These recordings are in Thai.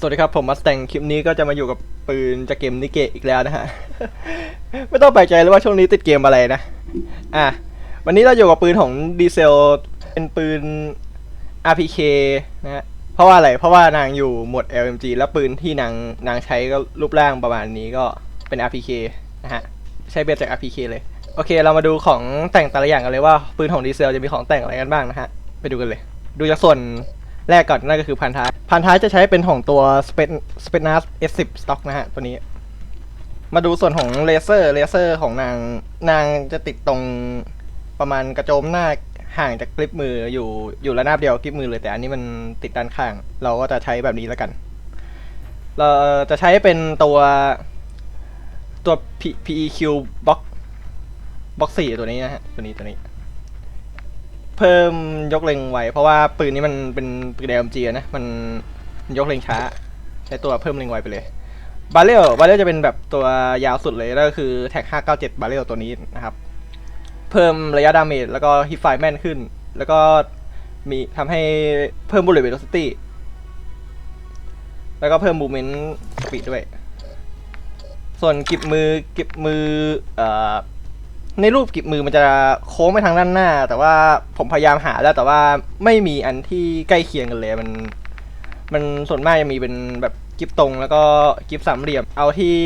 สวัสดีครับ ผมมัสแตงคลิปนี้ก็จะมาอยู่กับปืนจากเกมนิเกะอีกแล้วนะฮะ ไม่ต้องแปลกใจเลยว่าช่วงนี้ติดเกมอะไรนะ อะ วันนี้เราอยู่กับปืนของดีเซล เป็นปืน RPK นะฮะ เพราะว่าอะไร เพราะว่านางอยู่หมวด LMG แล้วปืนที่นางนางใช้ก็รูปร่างประมาณนี้ก็เป็น RPK นะฮะ ใช้เบสจาก RPK เลย โอเค เรามาดูของแต่งแต่ละอย่างกันเลยว่าปืนของดีเซลจะมีของแต่งอะไรกันบ้างนะฮะ ไปดูกันเลย ดูจากส่วน แรกก่อนนั่นก็คือพันท้าย พันท้ายจะใช้เป็นของตัว Spen Spenas S10 Stock นะฮะ ตัวนี้ มาดูส่วนของเลเซอร์เลเซอร์ของนางนางจะติดตรงประมาณกระโจมหน้าห่างจากกริปมืออยู่อยู่ระนาบเดียวกริปมือเลยแต่อันนี้มันติดด้านข้าง เราก็จะใช้แบบนี้แล้วกัน เราจะใช้เป็นตัวตัว P- PEQ box box สี่ตัวนี้นะฮะ ตัวนี้ตัวนี้ เพิ่มยกเล็งไวเพราะว่าปืนนี้มันเป็นปืน LMG อะนะมันมันยกเล็งช้า ใช้ตัวเพิ่มเล็งไวไปเลยบาเรลบาเรลจะเป็นแบบตัวยาวสุดเลยก็คือแท็ก 597 บาเรลตัวนี้นะครับ เพิ่มระยะดาเมจแล้วก็ฮิตไฟแม่นขึ้น แล้วก็มีทำให้เพิ่มบุลเลตเวล c ิตี้แล้วก็เพิ่มบูเมนต์สปีดด้วย ส่วนกิบมือกิบมือเอ่อ ในรูปกิบมือมันจะโค้งไปทางด้านหน้า แต่ว่าผมพยายามหาแล้วแต่ว่าไม่มีอันที่ใกล้เคียงกันเลยมัน มันส่วนมากจะมีเป็นแบบกิฟตรงแล้วก็กิฟสามเหลี่ยมเอาที่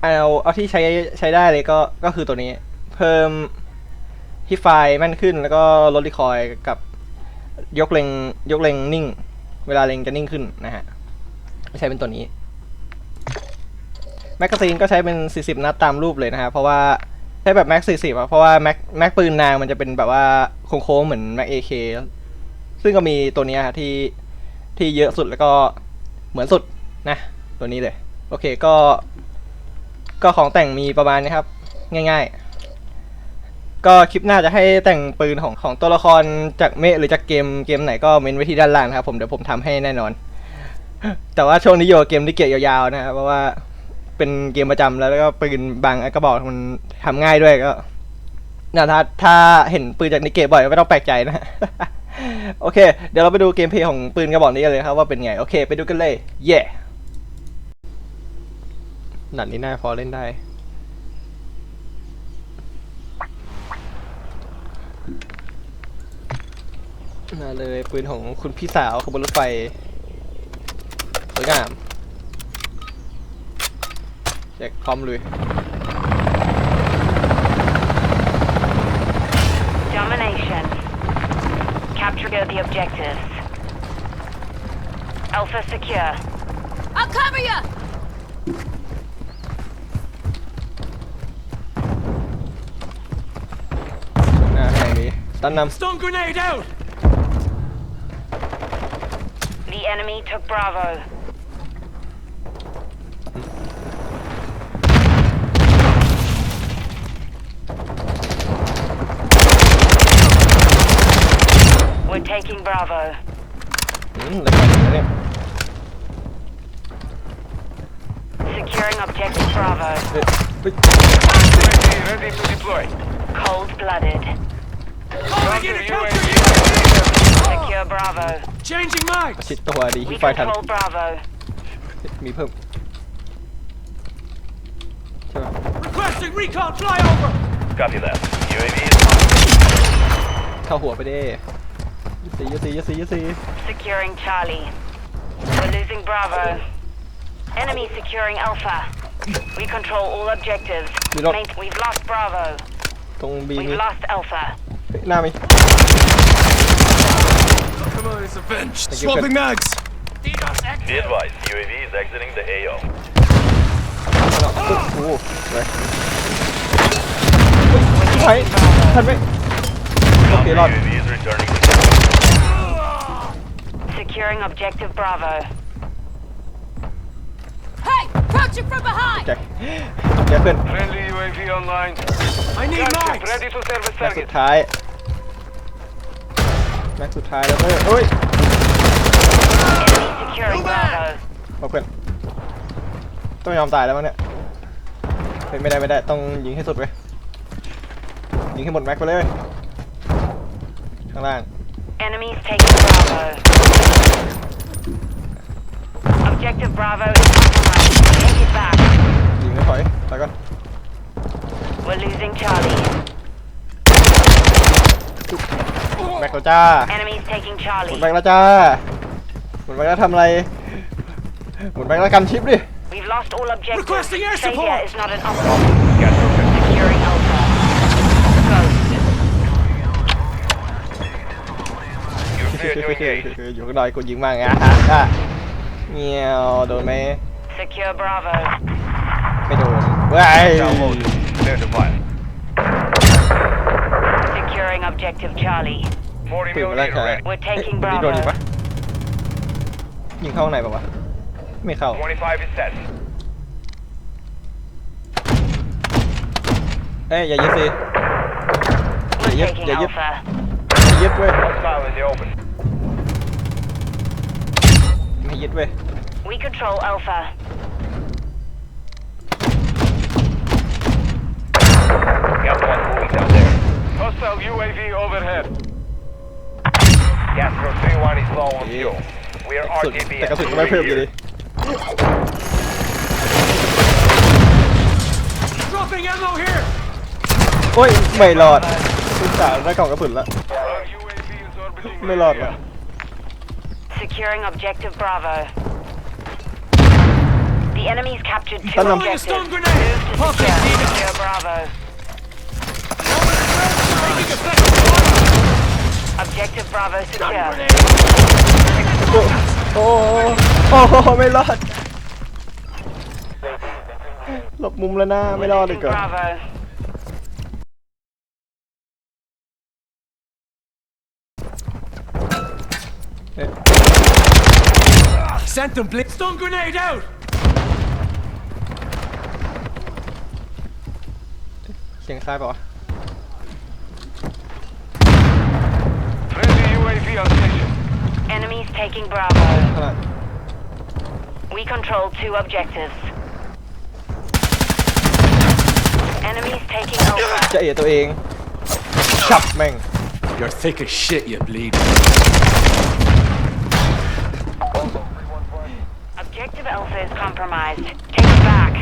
เอาเอาที่ใช้ใช้ได้เลยก็ก็คือตัวนี้ เพิ่มฮิตไฟแม่นขึ้น แล้วก็ลดรีคอยล์กับยกเล็งยกเล็งนิ่ง เวลาเล็งจะนิ่งขึ้นนะฮะใช้เป็นตัวนี้ แมกกาซีนก็ใช้เป็น 40 นัดตามรูปเลยนะฮะเพราะว่าใช้แบบแม็ก40อะเพราะว่าแม็กแม็กปืนนางมันจะเป็นแบบว่าโค้งๆเหมือนแม็กเอเคซึ่งก็มีตัวนี้ยฮะที่ที่เยอะสุดแล้วก็เหมือนสุดนะ ตัวนี้เลย โอเคก็ ก็ของแต่งมีประมาณนี้ครับ ง่าย ๆ ก็คลิปหน้าจะให้แต่งปืนของของตัวละครจากเมหรือจากเกมเกมไหนก็เมนไว้ที่ด้านล่างนะครับผมเดี๋ยวผมทำให้แน่นอน แต่ว่าช่วงนี้อยู่กับเกมที่เกียยาวๆนะครับเพราะว่า เป็นเกมประจำแล้วแล้วก็ปืนบางอันก็บอกมันทำง่ายด้วยก็นะถ้าถ้าเห็นปืนจากนิเกะบ่อยไม่ต้องแปลกใจนะ โอเค เดี๋ยวเราไปดูเกมเพลย์ของปืนกระบอกนี้กันเลยครับว่าเป็นไง โอเค ไปดูกันเลย เย่หนัดนี้น่าพอเล่นได้ มาเลยปืนของคุณพี่สาวขบวนรถไฟสวยงาม แจกคอมเลย Domination. Capture the objectives. Alpha secure. I'll cover you! หน้าแห่งนี้ตันน Stun grenade out! The enemy took Bravo. taking Bravo. ำอืมแล้วกันนะเนี่ย Securing objective Bravo. เฮ้ยเฮ้ย UAV ready to deploy. Cold-blooded. Calling in a counter UAV! Secure Bravo. Changing ประ mags! ชิดตัวดี We ที่ไฟทัน control Bravo. มีเพิ่ม ใช่ป่ะ Requesting recon flyover! Copy that. UAV is on. เข้าหัวไปเด้ ยสียสียสียสี Securing Charlie. We're losing Bravo. Enemy securing Alpha. We control all objectives. We don't- Main- We've lost Bravo. ตรงบี We've มี lost Alpha. เฮ้ยหน้ามี Come on, it's avenged. Thank you, Swapping mags! Be advised, UAV is exiting the AO. เอาละปึ๊บโอ้โหเลยเฮ้ยทันไหม Okay, Counter Lord. UAV Securing objective Bravo. Hey! Approaching from behind! ใจเดี๋ยวเพื่อน Friendly UAV online. I need mags! Ready to service แม็กสุดท้าย แม็กสุดท้ายแล้วเพื่อนเฮ้ย Enemy securing Bravo. เอาเพื่อนต้องยอมตายแล้วมั้งเนี่ยเฮ้ยไม่ได้ไม่ได้ต้องยิงให้สุดไปยิงให้หมดแม็กไปเลยข้างล่าง Enemies taking Bravo. Objective Bravo is compromised. Take it back. ยิงไม่ถอยถอยก่อน We're losing Charlie. แม็กแล้วจ้า Enemies taking หมุน Charlie. แม็กแล้วจ้า หมุนแม็กแล้วทำอะไร หมุนแม็กแล้วกันชิปดิ We've lost all objectives. Requesting air Failure support. is not an option. Securing Alpha. Ghost. You cleared to engage. อยู่ข้างในกูยิงมากอะอะ เงี้ยวโดนไหม Secure Bravo. ไม่โดนเว้ย Download. Clear to fire. Securing Objective Charlie. 40 ปืนมาแล้ว millimeter ค่ะ ready. We're taking นี่โดนยิง Bravo. ปะยิงเข้าข้างในปะวะไม่เข้า 25 is set. เอ้ยอย่ายึดสิ We're Yep, taking yeah, yep. Alpha. อย่ายึดเว้ย Hostile in the open. ไม่ยึดเว้ย We control Alpha. Got one moving down there. Hostile UAV overhead. Gas for 3-1 is low on Yeah. fuel. We are สุด RTB แต่กระ at สุนก็ไม่เพิ่มอยู่ดี Dropping ammo here. โอ้ยไม่รอดทุกสาวได้กล่องกระสุนละ Our UAV is orbiting. ไม่รอดว่ะ Securing Objective Bravo. The enemy's captured two Thank you. objectives. Stun grenade. Move to Pop secure, it. secure Bravo. Taking effective fire. Objective Bravo secure. Grenade. โอ้โอ้โอ้ไม่รอดหลบมุมแล้วนะไม่รอดเลย Losing เกิน Bravo. Sent them blitz. Stun grenade out. สียงซ้ายเปล่าวะ Friendly UAV on station. Enemies taking Bravo. ขนาด We control two objectives. Enemies taking Alpha. จะเอะตัวเองฉับแม่ง You're thick as shit, you bleed. Objective Alpha is compromised. Take it back.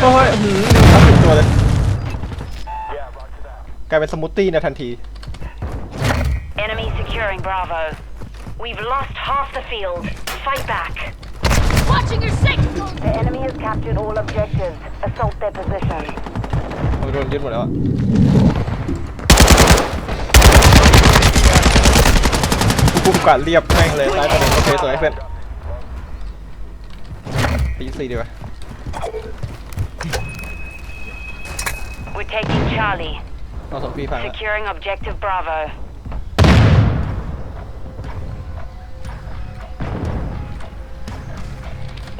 โอ้ยหืมทับถึงตัวเลยกลายเป็นสมูทตี้ในทันที Enemy securing Bravo. We've lost half the field. Fight back. Watching your six! The enemy has captured all objectives. Assault their position. ผมโดนยึดหมดแล้วอะกุมกวาเรียบแม่งเลยซ้ายประเด็นโอเคสวยเพื่อนไปยี่สี่ดีกว่า We're taking Charlie. เอาสองปีฟังละ Securing Objective Bravo.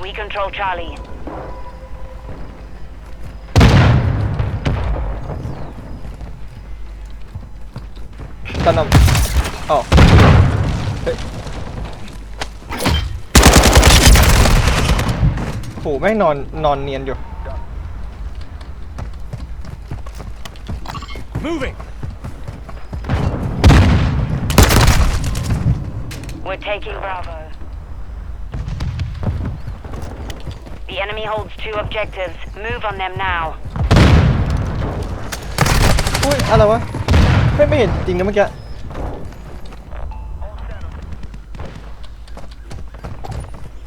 We control Charlie. ตันนำอ๋อเฮ้ยโหแม่งนอนนอนเนียนอยู่ Moving. We're taking Bravo. The enemy holds two objectives. Move on them now. อุ้ยอะไรวะไม่ไม่เห็นจริงนะเมื่อกี้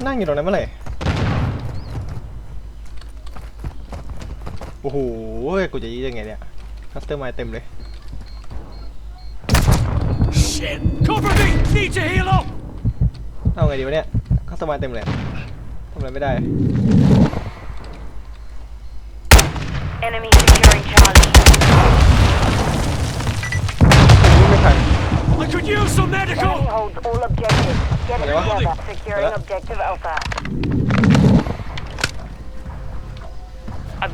นั่งอยู่ตรงนั้นเมื่อไหร่ โอ้โหกูจะยี่ยังไงเนี่ย คัสเตอร์มาเต็มเลย Shit. Cover me. Need to heal up. เอาไงดีวะเนี่ยคัสเตอร์มาเต็มเลยทำอะไรไม่ได้ Enemy securing Charlie. วิ่งไม่ทัน I could use some medical. Enemy holds all objectives. Get it Hello? together. Securing Hello? Objective Alpha.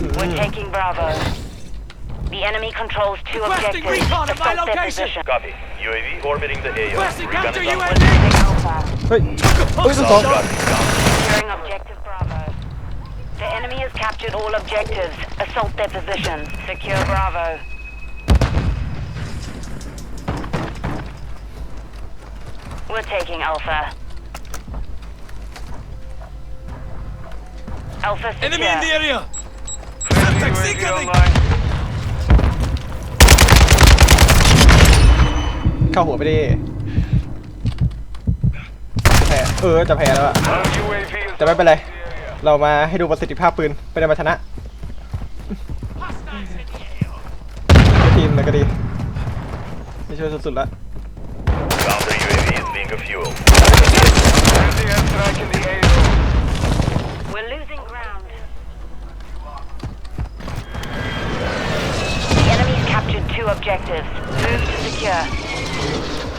We're taking Bravo. The enemy controls two Requesting objectives. recon at my Assault their location. position. Copy. UAV orbiting the AO. Requesting counter. UAV! Taking Alpha. Wait. where's the Solid top? copy. Securing objective Bravo. The enemy has captured all objectives. Assault their position. Secure Bravo. We're taking Alpha. Alpha secure. Enemy in the area! ข้าหัวไปดิจะแพ้เออจะแพ้แล้วอะจะไม่เป็นไร เรามาให้ดูประสิทธิภาพปืนไม่ได้มาชนะทีมเลยก็ดี ไม่ช่วยสุดๆละ captured two objectives. Move to secure.